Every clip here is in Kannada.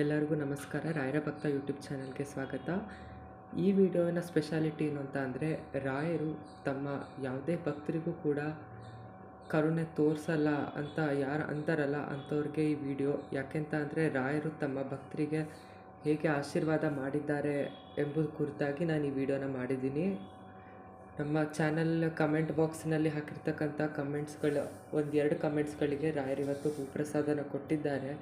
ಎಲ್ಲರಿಗೂ ನಮಸ್ಕಾರ. ರಾಯರ ಭಕ್ತ ಯೂಟ್ಯೂಬ್ ಚಾನಲ್ಗೆ ಸ್ವಾಗತ. ಈ ವಿಡಿಯೋನ ಸ್ಪೆಷಾಲಿಟಿ ಏನು ಅಂತ ಅಂದರೆ, ರಾಯರು ತಮ್ಮ ಯಾವುದೇ ಭಕ್ತರಿಗೂ ಕೂಡ ಕರುಣೆ ತೋರಿಸಲ್ಲ ಅಂತ ಯಾರು ಅಂತಾರಲ್ಲ ಅಂಥವ್ರಿಗೆ ಈ ವಿಡಿಯೋ. ಯಾಕೆಂತ ಅಂದರೆ, ರಾಯರು ತಮ್ಮ ಭಕ್ತರಿಗೆ ಹೇಗೆ ಆಶೀರ್ವಾದ ಮಾಡಿದ್ದಾರೆ ಎಂಬುದು ಕುರಿತಾಗಿ ನಾನು ಈ ವಿಡಿಯೋನ ಮಾಡಿದ್ದೀನಿ. ನಮ್ಮ ಚಾನಲ್ ಕಮೆಂಟ್ ಬಾಕ್ಸ್ನಲ್ಲಿ ಹಾಕಿರ್ತಕ್ಕಂಥ ಕಮೆಂಟ್ಸ್ಗಳು, ಒಂದೆರಡು ಕಮೆಂಟ್ಸ್ಗಳಿಗೆ ರಾಯರು ಇವತ್ತು ಹೂಪ್ರಸಾದನ ಕೊಟ್ಟಿದ್ದಾರೆ.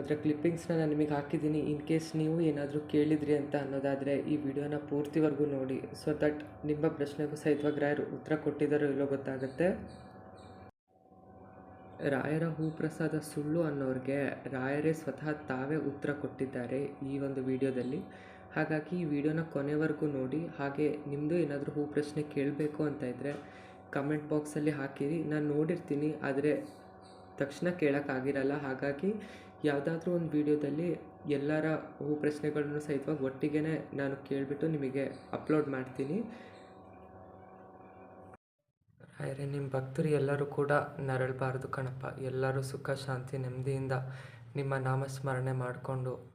ಅದರ ಕ್ಲಿಪ್ಪಿಂಗ್ಸ್ನ ನಾನು ನಿಮಗೆ ಹಾಕಿದ್ದೀನಿ ಇನ್ ಕೇಸ್ ನೀವು ಏನಾದರೂ ಕೇಳಿದ್ರಿ ಅಂತ ಅನ್ನೋದಾದರೆ ಈ ವಿಡಿಯೋನ ಪೂರ್ತಿವರೆಗೂ ನೋಡಿ. ಸೊ ದಟ್ ನಿಮ್ಮ ಪ್ರಶ್ನೆಗೂ ಸಹಿತವಾಗ ರಾಯರು ಉತ್ತರ ಕೊಟ್ಟಿದ್ದಾರೋ ಇಲ್ಲೋ ಗೊತ್ತಾಗುತ್ತೆ. ರಾಯರ ಹೂಪ್ರಸಾದ ಸುಳ್ಳು ಅನ್ನೋರಿಗೆ ರಾಯರೇ ಸ್ವತಃ ತಾವೇ ಉತ್ತರ ಕೊಟ್ಟಿದ್ದಾರೆ ಈ ಒಂದು ವಿಡಿಯೋದಲ್ಲಿ. ಹಾಗಾಗಿ ಈ ವಿಡಿಯೋನ ಕೊನೆವರೆಗೂ ನೋಡಿ. ಹಾಗೆ ನಿಮ್ಮದು ಏನಾದರೂ ಹೂ ಪ್ರಶ್ನೆ ಕೇಳಬೇಕು ಅಂತ ಇದ್ದರೆ ಕಮೆಂಟ್ ಬಾಕ್ಸಲ್ಲಿ ಹಾಕಿರಿ. ನಾನು ನೋಡಿರ್ತೀನಿ, ಆದರೆ ತಕ್ಷಣ ಕೇಳೋಕ್ಕಾಗಿರಲ್ಲ ಹಾಗಾಗಿ ಯಾವುದಾದ್ರೂ ಒಂದು ವಿಡಿಯೋದಲ್ಲಿ ಎಲ್ಲರ ಹೂ ಪ್ರಶ್ನೆಗಳನ್ನು ಸಹಿತವಾಗಿ ಒಟ್ಟಿಗೆ ನಾನು ಕೇಳಿಬಿಟ್ಟು ನಿಮಗೆ ಅಪ್ಲೋಡ್ ಮಾಡ್ತೀನಿ. ಆದರೆ ನಿಮ್ಮ ಭಕ್ತರು ಎಲ್ಲರೂ ಕೂಡ ನರಳಬಾರ್ದು ಕಣಪ್ಪ. ಎಲ್ಲರೂ ಸುಖ, ಶಾಂತಿ, ನೆಮ್ಮದಿಯಿಂದ ನಿಮ್ಮ ನಾಮಸ್ಮರಣೆ ಮಾಡಿಕೊಂಡು,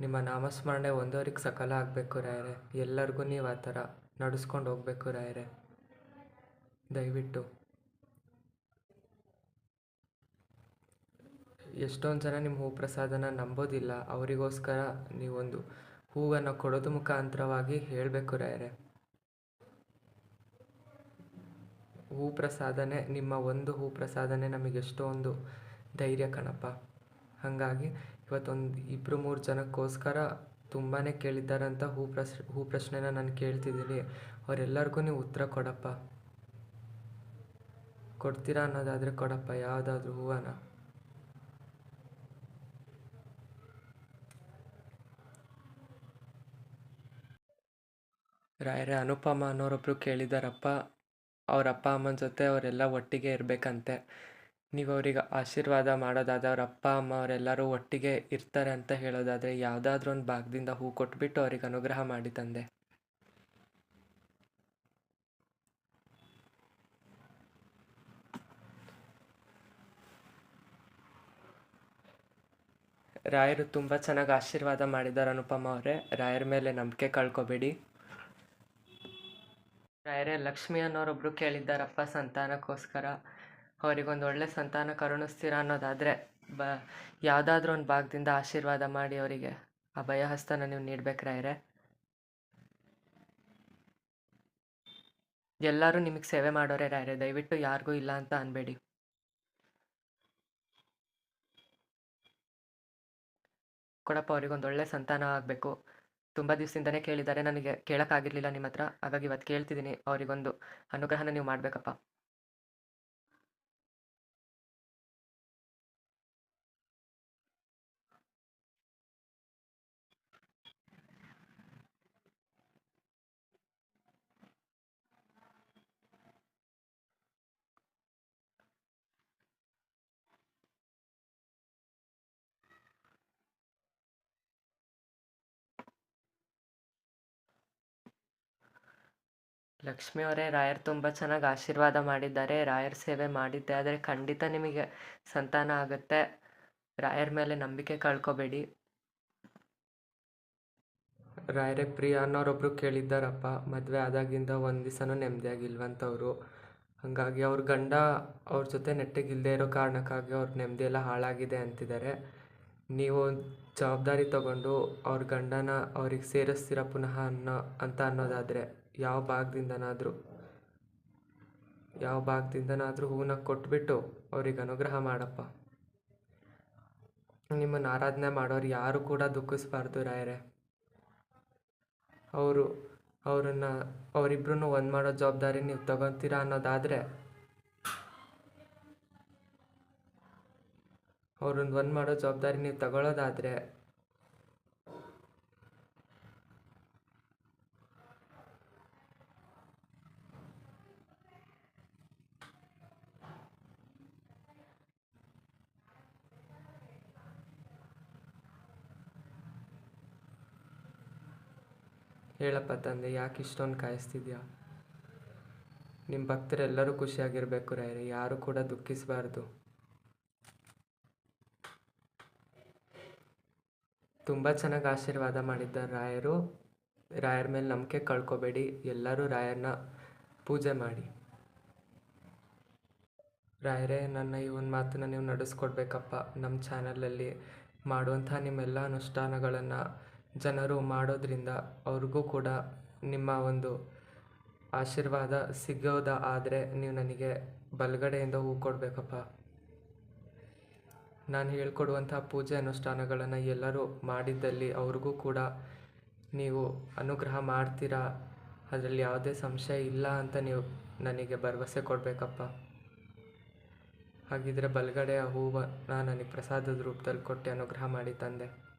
ನಿಮ್ಮ ನಾಮಸ್ಮರಣೆ ಒಂದವರಿಗೆ ಸಕಲ ಆಗಬೇಕು ರಾಯರೆ. ಎಲ್ಲರಿಗೂ ನೀವು ಆ ಥರ ನಡೆಸ್ಕೊಂಡು ಹೋಗ್ಬೇಕು ರಾಯರೆ. ದಯವಿಟ್ಟು. ಎಷ್ಟೊಂದು ಜನ ನಿಮ್ಮ ಹೂ ಪ್ರಸಾದನ ನಂಬೋದಿಲ್ಲ, ಅವರಿಗೋಸ್ಕರ ನೀವೊಂದು ಹೂವನ್ನು ಕೊಡೋದು ಮುಖಾಂತರವಾಗಿ ಹೇಳಬೇಕು ರೇ ಹೂ ಪ್ರಸಾದನೆ ನಿಮ್ಮ ಒಂದು ಹೂ ಪ್ರಸಾದನೆ ನಮಗೆ ಎಷ್ಟೊಂದು ಧೈರ್ಯ ಕಣಪ್ಪ. ಹಾಗಾಗಿ ಇವತ್ತೊಂದು ಇಬ್ಬರು ಮೂರು ಜನಕ್ಕೋಸ್ಕರ ತುಂಬಾ ಕೇಳಿದ್ದಾರಂತ ಹೂ ಪ್ರಶ್ ಹೂ ಪ್ರಶ್ನೆನ ನಾನು ಕೇಳ್ತಿದ್ದೀನಿ. ಅವರೆಲ್ಲರಿಗೂ ನೀವು ಉತ್ತರ ಕೊಡಪ್ಪ. ಕೊಡ್ತೀರಾ ಅನ್ನೋದಾದರೆ ಕೊಡಪ್ಪ, ಯಾವುದಾದ್ರೂ ಹೂವನ ರಾಯರೇ ಅನುಪಮ ಅನ್ನೋರೊಬ್ಬರು ಕೇಳಿದಾರಪ್ಪ, ಅವ್ರ ಅಪ್ಪ ಅಮ್ಮನ ಜೊತೆ ಅವರೆಲ್ಲ ಒಟ್ಟಿಗೆ ಇರಬೇಕಂತೆ. ನೀವು ಅವ್ರಿಗೆ ಆಶೀರ್ವಾದ ಮಾಡೋದಾದರೆ ಅವ್ರ ಅಪ್ಪ, ಅಮ್ಮ ಅವರೆಲ್ಲರೂ ಒಟ್ಟಿಗೆ ಇರ್ತಾರೆ ಅಂತ ಹೇಳೋದಾದರೆ, ಯಾವುದಾದ್ರೂ ಒಂದು ಭಾಗದಿಂದ ಹೂ ಕೊಟ್ಬಿಟ್ಟು ಅವ್ರಿಗೆ ಅನುಗ್ರಹ ಮಾಡಿ ತಂದೆ. ರಾಯರು ತುಂಬ ಚೆನ್ನಾಗಿ ಆಶೀರ್ವಾದ ಮಾಡಿದ್ದಾರೆ ಅನುಪಮ ಅವರೇ. ರಾಯರ ಮೇಲೆ ನಂಬಿಕೆ ಕಳ್ಕೊಬೇಡಿ. ರಾಯರೇ, ಲಕ್ಷ್ಮಿ ಅನ್ನೋರೊಬ್ರು ಕೇಳಿದ್ದಾರಪ್ಪ ಸಂತಾನಕ್ಕೋಸ್ಕರ. ಅವರಿಗೊಂದು ಒಳ್ಳೆ ಸಂತಾನ ಕರುಣಿಸ್ತೀರಾ ಅನ್ನೋದಾದರೆ, ಬ, ಯಾವುದಾದ್ರೂ ಒಂದು ಭಾಗದಿಂದ ಆಶೀರ್ವಾದ ಮಾಡಿ ಅವರಿಗೆ ಆ ಭಯಹಸ್ತನ ನೀವು ನೀಡ್ಬೇಕು ಎಲ್ಲರೂ ನಿಮಗೆ ಸೇವೆ ಮಾಡೋರೆ ರಾಯರೇ, ದಯವಿಟ್ಟು ಯಾರಿಗೂ ಇಲ್ಲ ಅಂತ ಅನ್ಬೇಡಿ. ಕೊಡಪ್ಪ, ಅವ್ರಿಗೊಂದು ಒಳ್ಳೆ ಸಂತಾನ ಆಗಬೇಕು. ತುಂಬ ದಿವಸದಿಂದನೇ ಕೇಳಿದ್ದಾರೆ. ನನಗೆ ಕೇಳೋಕ್ಕಾಗಿರಲಿಲ್ಲ ನಿಮ್ಮ ಹತ್ರ ಹಾಗಾಗಿ ಇವತ್ತು ಕೇಳ್ತಿದ್ದೀನಿ. ಅವರಿಗೊಂದು ಅನುಗ್ರಹನ ನೀವು ಮಾಡಬೇಕಪ್ಪ. ಲಕ್ಷ್ಮಿ ಅವರೇ, ರಾಯರ್ ತುಂಬ ಚೆನ್ನಾಗಿ ಆಶೀರ್ವಾದ ಮಾಡಿದ್ದಾರೆ. ರಾಯರ್ ಸೇವೆ ಮಾಡಿದ್ದೆ, ಆದರೆ ಖಂಡಿತ ನಿಮಗೆ ಸಂತಾನ ಆಗುತ್ತೆ. ರಾಯರ್ ಮೇಲೆ ನಂಬಿಕೆ ಕಳ್ಕೊಬೇಡಿ. ರಾಯರೇ, ಪ್ರಿಯ ಅನ್ನೋರೊಬ್ರು ಕೇಳಿದ್ದಾರಪ್ಪ. ಮದುವೆ ಆದಾಗಿಂದ ಒಂದು ದಿವಸನೂ ನೆಮ್ಮದಿಯಾಗಿಲ್ವಂತವರು. ಹಾಗಾಗಿ ಅವ್ರ ಗಂಡ ಅವ್ರ ಜೊತೆ ನೆಟ್ಟಿಗಿಲ್ಲದೆ ಇರೋ ಕಾರಣಕ್ಕಾಗಿ ಅವ್ರ ನೆಮ್ಮದಿ ಎಲ್ಲ ಹಾಳಾಗಿದೆ ಅಂತಿದ್ದಾರೆ. ನೀವು ಜವಾಬ್ದಾರಿ ತಗೊಂಡು ಅವ್ರ ಗಂಡನ ಅವ್ರಿಗೆ ಸೇರಿಸ್ತೀರ ಪುನಃ ಅನ್ನೋ, ಅಂತ ಅನ್ನೋದಾದರೆ. ಯಾವ ಭಾಗದಿಂದನಾದರೂ ಯಾವ ಭಾಗದಿಂದನಾದರೂ ಹೂವನ್ನ ಕೊಟ್ಬಿಟ್ಟು ಅವ್ರಿಗೆ ಅನುಗ್ರಹ ಮಾಡಪ್ಪ. ನಿಮ್ಮನ್ನು ಆರಾಧನೆ ಮಾಡೋರು ಯಾರು ಕೂಡ ದುಃಖಿಸ್ಬಾರ್ದು ರಾಯರೇ. ಅವರು, ಅವರನ್ನು ಅವರಿಬ್ರು ಒಂದು ಮಾಡೋ ಜವಾಬ್ದಾರಿ ನೀವು ತಗೊತೀರಾ ಅನ್ನೋದಾದರೆ, ಅವ್ರನ್ನ ಒಂದು ಮಾಡೋ ಜವಾಬ್ದಾರಿ ನೀವು ತಗೊಳ್ಳೋದಾದರೆ ಹೇಳಪ್ಪ ತಂದೆ, ಯಾಕೆ ಇಷ್ಟೊಂದು ಕಾಯಿಸ್ತಿದ್ಯಾ? ನಿಮ್ಮ ಭಕ್ತರೆಲ್ಲರೂ ಖುಷಿಯಾಗಿರಬೇಕು ರಾಯರೇ, ಯಾರು ಕೂಡ ದುಃಖಿಸಬಾರ್ದು. ತುಂಬ ಚೆನ್ನಾಗಿ ಆಶೀರ್ವಾದ ಮಾಡಿದ್ದಾರೆ ರಾಯರು. ರಾಯರ ಮೇಲೆ ನಂಬಿಕೆ ಕಳ್ಕೊಬೇಡಿ, ಎಲ್ಲರೂ ರಾಯರನ್ನ ಪೂಜೆ ಮಾಡಿ. ರಾಯರೇ, ನನ್ನ ಈ ಒಂದು ಮಾತನ್ನು ನೀವು ನಡೆಸ್ಕೊಡ್ಬೇಕಪ್ಪ. ನಮ್ಮ ಚಾನಲಲ್ಲಿ ಮಾಡುವಂಥ ನಿಮ್ಮೆಲ್ಲ ಅನುಷ್ಠಾನಗಳನ್ನು ಜನರು ಮಾಡೋದ್ರಿಂದ ಅವ್ರಿಗೂ ಕೂಡ ನಿಮ್ಮ ಒಂದು ಆಶೀರ್ವಾದ ಸಿಗೋದ ಆದರೆ ನೀವು ನನಗೆ ಬಲಗಡೆಯಿಂದ ಹೂ ಕೊಡಬೇಕಪ್ಪ. ನಾನು ಹೇಳ್ಕೊಡುವಂಥ ಪೂಜೆ ಅನುಷ್ಠಾನಗಳನ್ನು ಎಲ್ಲರೂ ಮಾಡಿದ್ದಲ್ಲಿ ಅವ್ರಿಗೂ ಕೂಡ ನೀವು ಅನುಗ್ರಹ ಮಾಡ್ತೀರಾ? ಅದರಲ್ಲಿ ಯಾವುದೇ ಸಂಶಯ ಇಲ್ಲ ಅಂತ ನೀವು ನನಗೆ ಭರವಸೆ ಕೊಡಬೇಕಪ್ಪ. ಹಾಗಿದ್ರೆ ಬಲಗಡೆಯ ಹೂವನ್ನು ನನಗೆ ಪ್ರಸಾದದ ರೂಪದಲ್ಲಿ ಕೊಟ್ಟು ಅನುಗ್ರಹ ಮಾಡಿ ತಂದೆ.